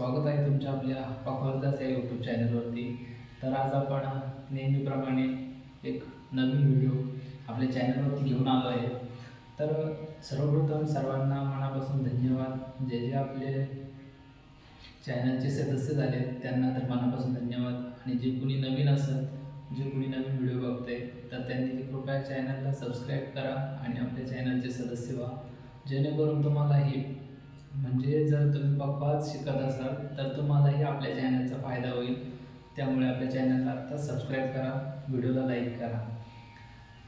स्वागत आहे तुमच्या आपल्या पकवाजदास या यूट्यूब चॅनलवरती तर आज आपण नेहमीप्रमाणे एक नवीन व्हिडिओ आपल्या चॅनलवरती घेऊन आलो आहे. तर सर्वप्रथम सर्वांना मनापासून धन्यवाद. जे जे आपले चॅनलचे सदस्य झाले आहेत, त्यांना तर मनापासून धन्यवाद. आणि जे कोणी नवीन असत जे कोणी नवीन व्हिडिओ बघते तर त्यांनी कृपया चॅनलला सबस्क्राईब करा आणि आपल्या चॅनलचे सदस्य व्हा. जेणेकरून तुम्हाला हे म्हणजे जर तुम्ही पप्पाच शिकत असाल तर तुम्हालाही आपल्या चॅनलचा फायदा होईल. त्यामुळे आपल्या चॅनलला आता सबस्क्राईब करा व्हिडिओला लाईक करा.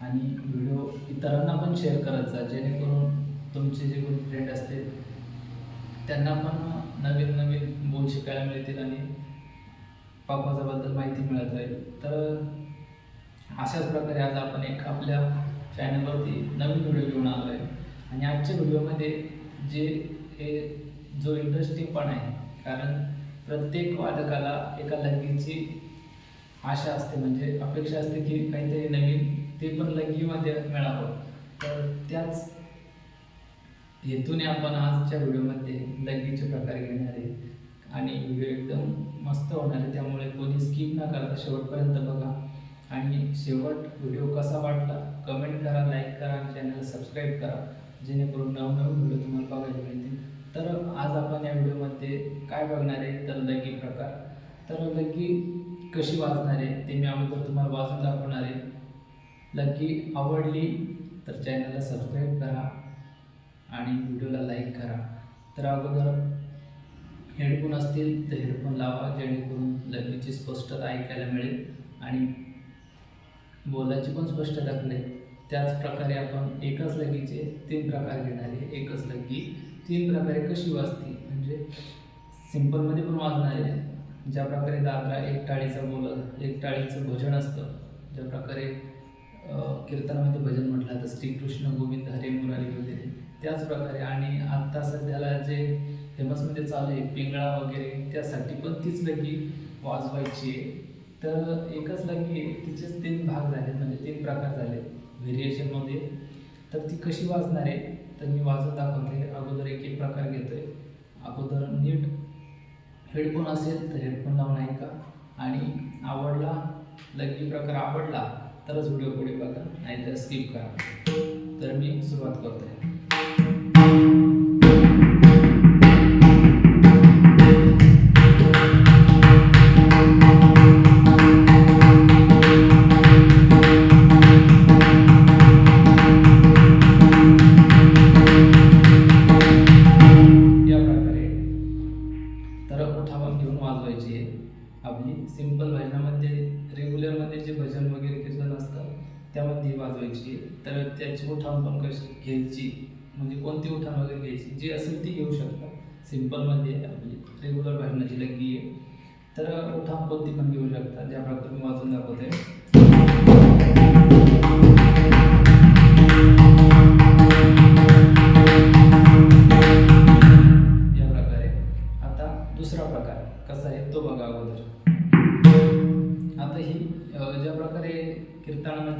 आणि व्हिडिओ इतरांना पण शेअर करत जा जेणेकरून तुमचे जे कोणी फ्रेंड असतील त्यांना पण नवीन नवीन बोल शिकायला मिळतील आणि पप्पाच्याबद्दल माहिती मिळत राहील. तर अशाच प्रकारे आज आपण एक आपल्या चॅनलवरती नवीन व्हिडिओ घेऊन आलो आहे आणि आजच्या व्हिडिओमध्ये जे हे जो इंटरेस्टिंग पण आहे. कारण प्रत्येक वादकाला एका लंगीची आशा असते. म्हणजे अपेक्षा असते की काहीतरी नवीन ते पण लंगीमध्ये मिळावं. तर त्याच हेतूने आपण आजच्या व्हिडिओमध्ये लंगीचे प्रकार घेणार आहे आणि व्हिडिओ एकदम मस्त होणार. आहे त्यामुळे कोणी स्किप न करता शेवटपर्यंत बघा. आणि शेवट व्हिडिओ कसा वाटला? कमेंट करा लाईक करा आणि चॅनलला सबस्क्राईब करा. जेणेकरून नवनवीन व्हिडिओ तुम्हाला बघायला मिळतील. तर आज आपण या व्हिडिओमध्ये काय बघणार आहे? तर लगी प्रकार. तर लगी कशी वाजणार आहे? ते मी अगोदर तुम्हाला वाजून दाखवणार आहे. लगी आवडली तर चॅनलला सबस्क्राईब करा आणि व्हिडिओला लाईक करा. तर अगोदर हेडफोन असतील तर हेडफोन लावा जेणेकरून लगेची स्पष्टता ऐकायला मिळेल आणि बोलायची पण स्पष्टता कळेल त्याच प्रकारे आपण एकच लगीचे तीन प्रकार घेणार आहे. एकच लगी तीन प्रकारे कशी वाजते? म्हणजे सिम्पलमध्ये पण वाजणार आहे ज्या प्रकारे दादरा एक टाळीचा बोल एक टाळीचं भजन असतं ज्या प्रकारे कीर्तनामध्ये भजन म्हटलं तर श्रीकृष्ण गोविंद हरे मुरारी वगैरे त्याच प्रकारे. आणि आत्ता सध्याला जे फेमसमध्ये चालू आहे पिंगळा वगैरे त्यासाठी पण तीच लगी वाजवायची आहे. तर एकच लगी तिचेच तीन भाग झाले म्हणजे तीन प्रकार झाले व्हेरिएशनमध्ये तर ती कशी वाजणार आहे? तर मी वाजत दाखवते. अगोदर एक एक प्रकार घेतोय. अगोदर नीट हेडफोन असेल तर हेडफोन लावून ऐका. आणि आवडला लगी प्रकार आवडला तरच व्हिडिओ पुढे बघा. नाहीतर स्किप करा. तर मी सुरुवात करतोय. आहे त्यामध्ये जे भजन वगैरे कीर्तन असतं त्यामध्ये वाजवायची. तर त्याची उठाण पण कशी घ्यायची? म्हणजे कोणती उठाण वगैरे घ्यायची? जी असेल ती घेऊ शकता. सिम्पलमध्ये आपली रेग्युलर भजनाची लग्गी आहे तर उठाण कोणती पण घेऊ शकता ज्या प्रकारे मी वाजून दाखवते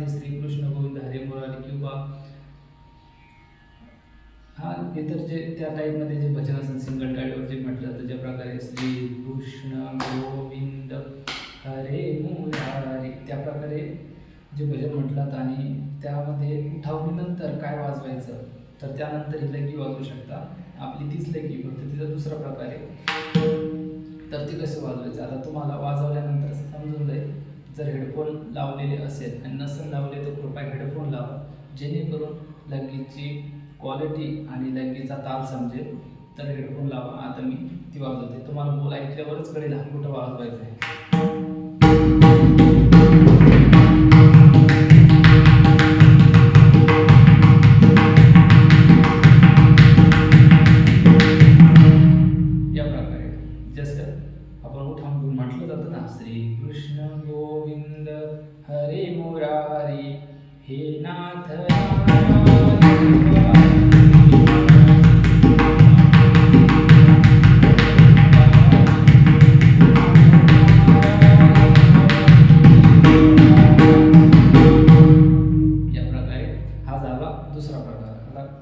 कीर्तनामध्ये श्रीकृष्ण गोविंद हरे मुरारी किंवा हा इतर जे त्या टाईपमध्ये जे भजन असेल सिंगल टाळीवर जे म्हटलं तर ज्या प्रकारे श्री कृष्ण गोविंद हरे मुरारी त्या प्रकारे जे भजन म्हटलं आणि त्यामध्ये उठावणीनंतर काय वाजवायचं तर त्यानंतर ही लगी वाजवू शकता. आपली तीच लगी फक्त तिचा दुसरा प्रकार आहे. तर ते कसं वाजवायचं? आता तुम्हाला वाजवल्यानंतर समजून जाईल. जर हेडफोन लावलेले असेल आणि नसेल लावले तर कृपया हेडफोन लावा. जेणेकरून लगीची क्वालिटी आणि लगीचा ताल समजेल. तर हेडफोन लावा. आता मी ती वाजवते. तुम्हाला बोल ऐकल्यावरच कळेल हा कुठं वाजवायचं आहे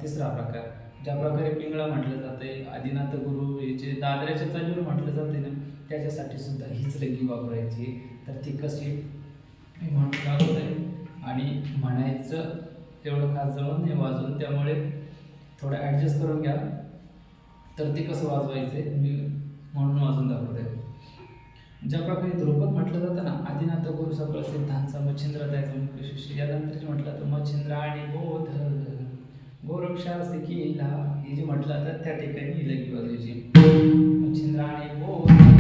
तिसरा प्रकार. ज्या प्रकारे पिंगळा म्हटलं जाते आदिनाथ गुरु याचे जे दादऱ्याच्या चालीवर म्हटलं जाते ना त्याच्यासाठी सुद्धा हीच लगी वापरायची. तर ती कशी? मी म्हणून आहे आणि म्हणायचं एवढं खास जमत नाही वाजवून त्यामुळे थोडं ॲडजस्ट करून घ्या. तर ते कसं वाजवायचे मी म्हणून वाजून दाखवतोय. ज्या प्रकारे ध्रुपद म्हटलं जातं ना आदिनाथ गुरु सकळ सिद्धांचा मच्छिंद्र द्यायचा मुख्य शिष्य यानंतर म्हटलं तर मच्छिंद्र आणि बोध गोरक्षा सिकिला हे जे म्हटलं तर त्या ठिकाणी लगी वाजवायची. मच्छिंद्र आणि बोध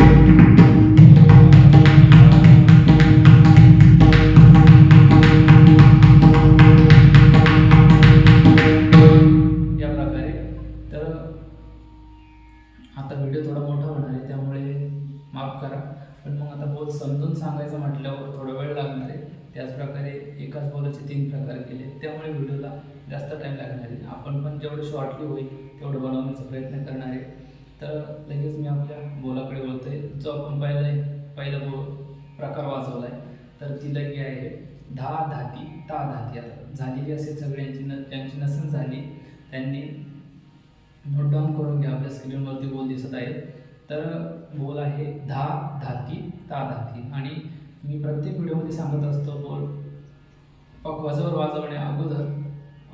केले त्यामुळे व्हिडिओला जास्त टाईम लागणार आहे. आपण पण जेवढं शॉर्टली होईल तेवढं बनवण्याचा प्रयत्न करणार आहे. तर लगेच मी आपल्या बोलाकडे बोलतो आहे जो आपण पहिला पहिला बोल प्रकार वाजवला आहे तर ती लगी आहे दहा धाती ता धाती. आता झालेली असेल सगळ्यांची न ज्यांची नसन झाली त्यांनी नोट डाऊन करून घ्या आपल्या स्क्रीनवरती बोल दिसत आहेत तर बोल आहे धा धाती ता धाती. आणि मी प्रत्येक व्हिडिओमध्ये सांगत असतो बोल पकवाजावर वाजवणे अगोदर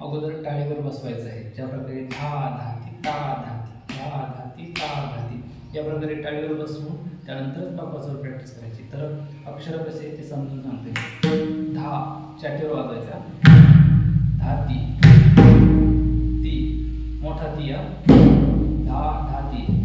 अगोदर टाळीवर बसवायचं आहे. ज्या प्रकारे धा धाती ता धाती धा धाती ता धाती या प्रकारे टाळीवर बसवून त्यानंतरच पकवाजावर प्रॅक्टिस करायची. तर अक्षर कसे ते समजून सांगते. धा चाटीवर वाजवायचा. धाती ती मोठा ती या. धा धाती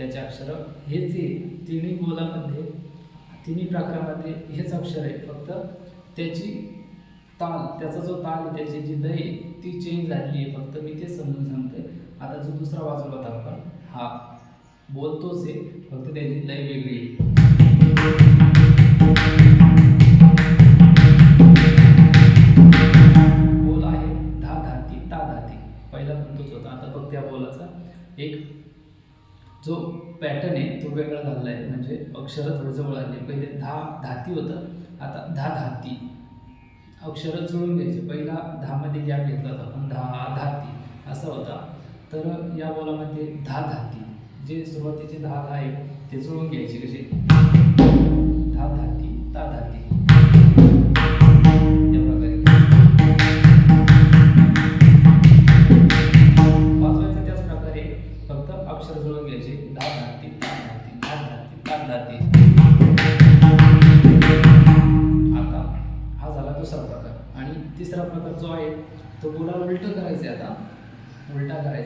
त्याचे अक्षर हेच आहे. तिन्ही बोलामध्ये तिन्ही प्रकारामध्ये हेच अक्षर आहे. फक्त त्याची ताल त्याचा जो ताल आहे त्याची जी लय ती चेंज झालेली आहे. फक्त मी तेच समजून सांगतोय. आता जो दुसरा वाजवला होता आपण हा बोलतोच आहे. फक्त त्याची लय वेगळी आहे. पॅटर्न आहे तो वेगळा झालेला आहे. म्हणजे अक्षरं थोडं जवळ आली. पहिले दहा धाती होतं आता दहा धाती. अक्षरं जुळून घ्यायचे. पहिला दहामध्ये गॅप घेतला होता पण दहा धाती असा होता. तर या बोलामध्ये दहा धाती. जे सुरुवातीचे दहा दहा आहे ते जुळून घ्यायचे कसे? दहा धाती ता धाती.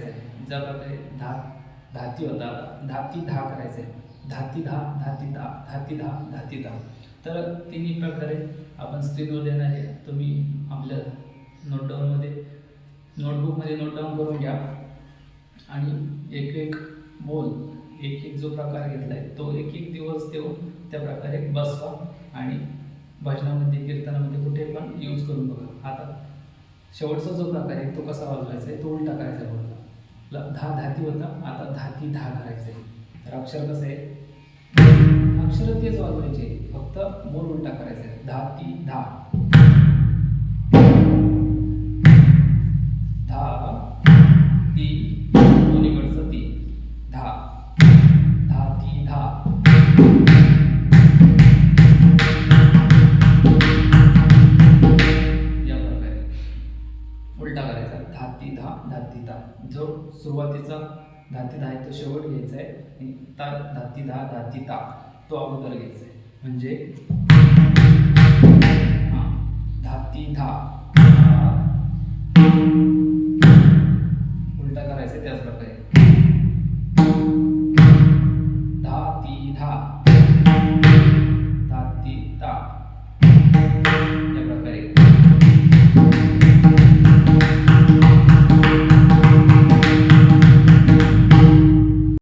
करायचं आहे ज्या प्रकारे धा धाती होता धाती धा करायचं आहे धाती धा धाती धा धाती धा धाती धा. तर तिन्ही प्रकारे आपण स्क्रीनवर देणार आहे. तुम्ही आपल्या नोटडाऊनमध्ये नोटबुकमध्ये नोटडाऊन करून घ्या. आणि एक एक बोल एक एक जो प्रकार घेतला आहे तो एक एक दिवस देऊन त्या प्रकारे बसवा. आणि भजनामध्ये कीर्तनामध्ये कुठे पण यूज करून बघा. आता शेवटचा जो प्रकार आहे तो कसा वाजवायचा आहे तो उलटा करायचा आहे. बोलला दहा धाती होता आता धाती दहा करायचं आहे तर अक्षर कसं आहे? अक्षर तेच वाजवायचे. फक्त बोल उलटा करायचा आहे. धाती धा धा. धातीता जो सुरुवातीचा धाती धा आहे तो शेवट घ्यायचा आहे आणि ता धाती धा धाती ता तो अगोदर घ्यायचा आहे. म्हणजे हा धाती धा उलटा करायचा त्याच प्रकारे